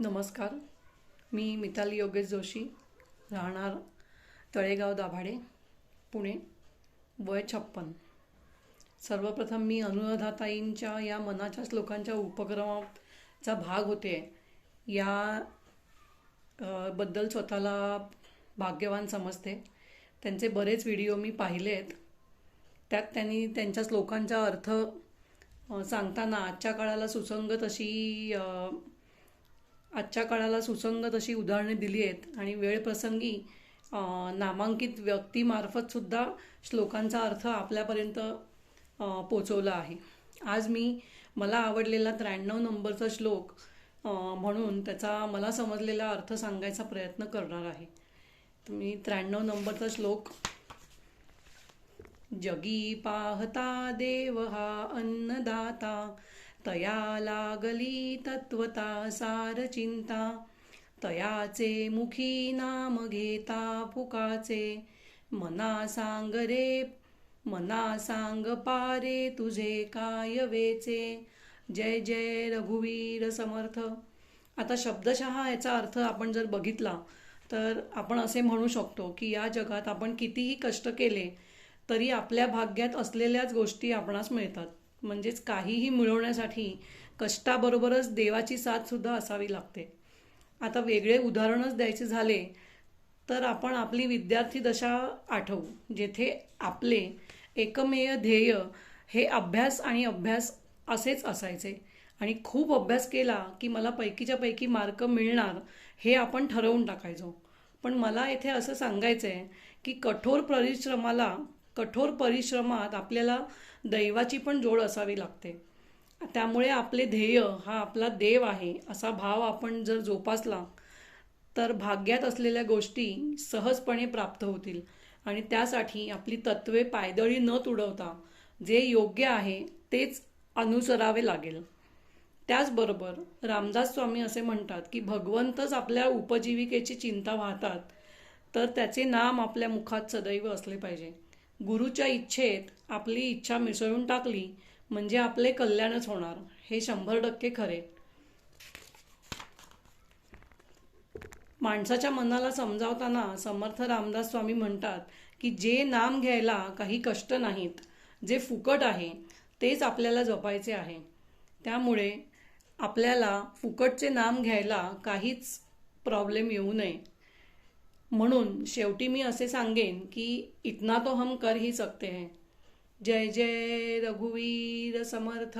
नमस्कार. मी मिताली योगेश जोशी राहणार तळेगाव दाभाडे पुणे. वय छप्पन. सर्वप्रथम मी अनुराधाताईंच्या या मनाच्या श्लोकांच्या उपक्रमाचा भाग होते. या बद्दल स्वतःला भाग्यवान समजते. त्यांचे बरेच व्हिडिओ मी पाहिले आहेत त्यात त्यांनी त्यांच्या श्लोकांचा अर्थ सांगताना आजच्या काळाला सुसंगत अशी आजच्या काळाला सुसंगत अशी उदाहरणे दिली आहेत आणि वेळप्रसंगी नामांकित व्यक्तीमार्फतसुद्धा श्लोकांचा अर्थ आपल्यापर्यंत पोचवला आहे. आज मी मला आवडलेला त्र्याण्णव नंबरचा श्लोक म्हणून त्याचा मला समजलेला अर्थ सांगायचा प्रयत्न करणार आहे. तुम्ही मी त्र्याण्णव नंबरचा श्लोक जगी पाहता देव हा अन्नदाता तया लागली तत्वता सार चिंता. तयाचे मुखी नाम घेता फुकाचे मना सांग रे मना सांग पारे तुझे काय वेचे. जय जय रघुवीर समर्थ. आता शब्दशः याचा अर्थ आपण जर बघितला तर आपण असे म्हणू शकतो की या जगात आपण कितीही कष्ट केले तरी आपल्या भाग्यात असलेल्याच गोष्टी आपणास मिळतात. म्हणजेच काहीही मिळवण्यासाठी कष्टाबरोबरच देवाची साथसुद्धा असावी लागते. आता वेगळे उदाहरणच द्यायचे झाले तर आपण आपली विद्यार्थी दशा आठवू जेथे आपले एकमेय ध्येय हे अभ्यास आणि अभ्यास असेच असायचे. आणि खूप अभ्यास केला की मला पैकीच्या पैकी मार्क मिळणार हे आपण ठरवून टाकायचो. पण मला इथे असं सांगायचं आहे की कठोर परिश्रमाला कठोर परिश्रमात आपल्याला दैवाची पण जोड असावी लागते. त्यामुळे आपले ध्येय हा आपला देव आहे असा भाव आपण जर जोपासला तर भाग्यात असलेल्या गोष्टी सहजपणे प्राप्त होतील. आणि त्यासाठी आपली तत्वे पायदळी न तुडवता जे योग्य आहे तेच अनुसरावे लागेल. त्याचबरोबर रामदास स्वामी असे म्हणतात की भगवंतच आपल्या उपजीविकेची चिंता वाहतात तर त्याचे नाम आपल्या मुखात सदैव असले पाहिजे. गुरुच्या इच्छेत आपली इच्छा मिसळून टाकली म्हणजे आपले कल्याणच होणार. हे शंभर टक्के खरे. माणसाच्या मनाला समजावताना समर्थ रामदास स्वामी म्हणतात की जे नाम घ्यायला काही कष्ट नाहीत जे फुकट आहे तेच आपल्याला जपायचे आहे. त्यामुळे आपल्याला फुकटचे नाम घ्यायला काहीच प्रॉब्लेम येऊ नये. म्हणून शेवटी मी असे सांगेन की इतना तो हम कर ही सकते हैं. जय जय रघुवीर समर्थ.